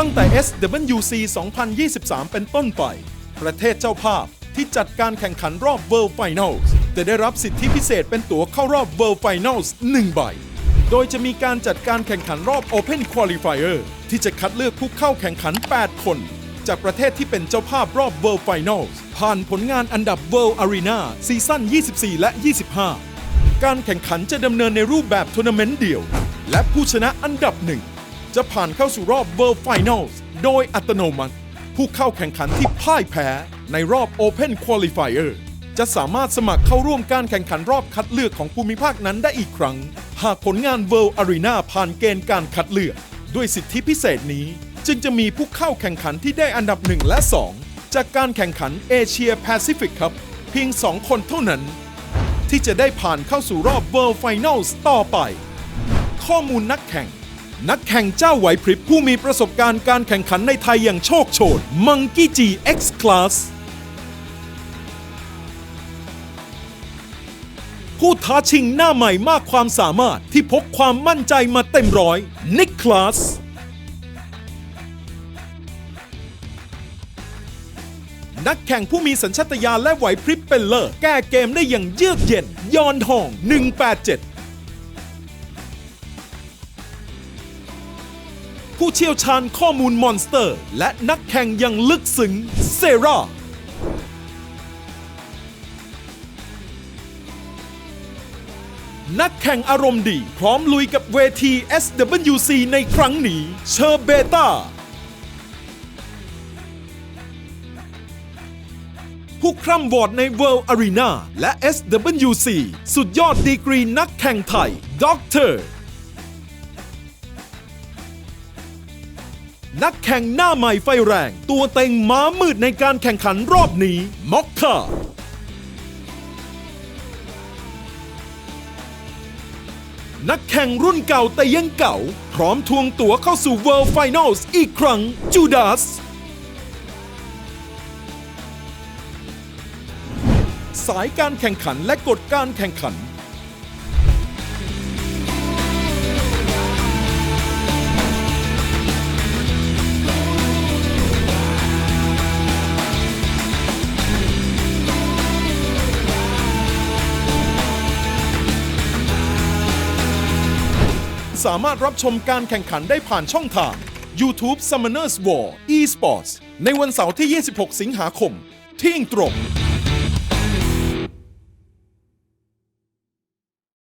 ตั้งแต่ SWC 2023 เป็นต้นไป ประเทศเจ้าภาพที่จัดการแข่งขันรอบ World Finals จะได้รับสิทธิพิเศษเป็นตั๋วเข้ารอบ World Finals 1 ใบ โดยจะมีการจัดการแข่งขันรอบ Open Qualifier ที่จะคัดเลือกผู้เข้าแข่งขัน 8 คน จากประเทศที่เป็นเจ้าภาพรอบ World Finals ผ่านผลงานอันดับ World Arena ซีซั่น 24 และ 25 การแข่งขันจะดำเนินในรูปแบบทัวร์นาเมนต์เดี่ยว และผู้ชนะอันดับหนึ่ง จะผ่านเข้าสู่รอบ World Finals โดยอัตโนมัติ ผู้เข้าแข่งขันที่พ่ายแพ้ในรอบ Open Qualifier จะสามารถสมัครเข้าร่วมการแข่งขันรอบคัดเลือกของภูมิภาคนั้นได้อีกครั้ง หากผลงาน World Arena ผ่านเกณฑ์การคัดเลือก ด้วยสิทธิพิเศษนี้ จึงจะมีผู้เข้าแข่งขันที่ได้อันดับ 1 และ 2 จากการแข่งขันเอเชียแปซิฟิกครับ เพียง 2 คนเท่านั้น ที่จะได้ผ่านเข้าสู่รอบ World Finals ต่อไป ข้อมูลนักแข่ง นักแข่งเจ้าไหวพริบผู้มีประสบการณ์การแข่งขันในไทยอย่างโชคโชน Monkey G X Class ผู้ท้าชิงหน้าใหม่มากความสามารถที่พกความมั่นใจมาเต็มร้อย Nick Class นักแข่งผู้มีสัญชาตญาณและไหวพริบเป็นเลิศแก้เกมได้อย่างเยือกเย็น ยอนทอง 187 ผู้เชี่ยวชาญข้อมูลมอนสเตอร์ และนักแข่งอย่างลึกซึ้งเซรานักแข่งอารมณ์ดี พร้อมลุยกับเวที SWC ในครั้งนี้ เชอร์เบตาผู้คร่ำวอดใน World Arena และ SWC สุดยอดดีกรีนักแข่งไทยด็อกเตอร์ นักแข่งหน้าใหม่ไฟแรง ตัวเต็งม้ามืดในการแข่งขันรอบนี้ม็อกค่านักแข่งรุ่นเก่าแต่ยังเก่า พร้อมทวงตั๋วเข้าสู่ World Finals อีกครั้งจูดาสสายการแข่งขันและกฎการแข่งขัน สามารถรับชมการแข่งขันได้ผ่านช่องทาง YouTube Summoners War Esports ในวันเสาร์ที่ 26 สิงหาคม เที่ยงตรง